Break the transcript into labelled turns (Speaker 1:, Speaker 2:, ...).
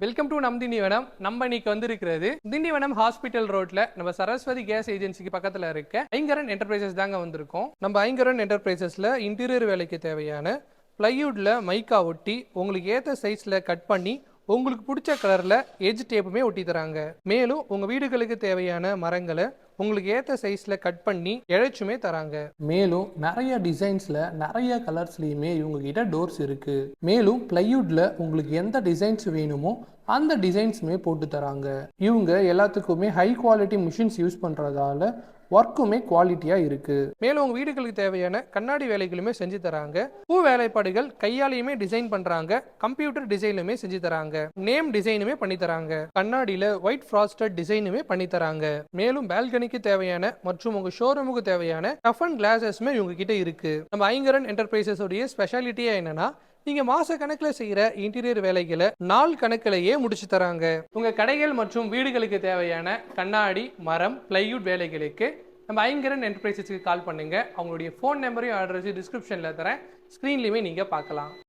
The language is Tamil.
Speaker 1: வெல்கம் டு நம் திண்டிவனம் நம்ம இன்னைக்கு வந்திருக்கிறது திண்டிவனம் ஹாஸ்பிட்டல் ரோட்ல நம்ம சரஸ்வதி கேஸ் ஏஜென்சிக்கு பக்கத்துல இருக்க ஐங்கரன் என்டர்பிரைசஸ் தாங்க வந்திருக்கோம். நம்ம ஐங்கரன் என்டர்பிரைசஸ்ல இன்டீரியர் வேலைக்கு தேவையான பிளைவுட்ல மைக்கா ஒட்டி உங்களுக்கு ஏத்த சைஸ்ல கட் பண்ணி உங்களுக்கு பிடிச்ச கலரில் எஜ் டேப்புமே ஒட்டி தராங்க. மேலும் உங்கள் வீடுகளுக்கு தேவையான மரங்களை உங்களுக்கு ஏற்ற சைஸில் கட் பண்ணி இழைச்சுமே தராங்க. மேலும் நிறைய டிசைன்ஸில் நிறைய கலர்ஸ்லையுமே இவங்ககிட்ட டோர்ஸ் இருக்குது மேலும் பிளைவுட்டில் உங்களுக்கு எந்த டிசைன்ஸ் வேணுமோ அந்த டிசைன்ஸுமே போட்டு தராங்க. இவங்க எல்லாத்துக்குமே ஹை குவாலிட்டி மிஷின்ஸ் யூஸ் பண்ணுறதால ஒர்க்குமே குவாலிட்டியா இருக்கு. மேலும் உங்க வீடுகளுக்கு தேவையான கண்ணாடி வேலைகளுமே செஞ்சு தராங்க. பூ வேலைப்பாடுகள் கையாலையுமே டிசைன் பண்றாங்க. கம்ப்யூட்டர் டிசைனுமே செஞ்சு தராங்க. நேம் டிசைனுமே பண்ணி தராங்க. கண்ணாடியில ஒயிட் ஃப்ராஸ்டட் டிசைனுமே பண்ணி தராங்க. மேலும் பால்கனிக்கு தேவையான மற்றும் உங்க ஷோரூமுக்கு தேவையான டஃப் அண்ட் கிளாஸஸ்மே இவங்க கிட்ட இருக்கு. நம்ம ஐங்கரன் என்டர்பிரைசஸ் உடைய ஸ்பெஷாலிட்டியா என்னன்னா நீங்க மாச கணக்குல செய்யற இன்டீரியர் வேலைகளை நாள் கணக்கிலேயே முடிச்சு தராங்க. உங்க கடைகள் மற்றும் வீடுகளுக்கு தேவையான கண்ணாடி மரம் பிளைவுட் வேலைகளுக்கு நம்ம ஐங்கரன் என்டர்பிரைசஸ்க்கு கால் பண்ணுங்கள் அவங்களுடைய ஃபோன் நம்பரையும் அட்ரஸையும் டிஸ்கிரிப்ஷனில் தரேன். ஸ்க்ரீன்லையுமே நீங்கள் பார்க்கலாம்.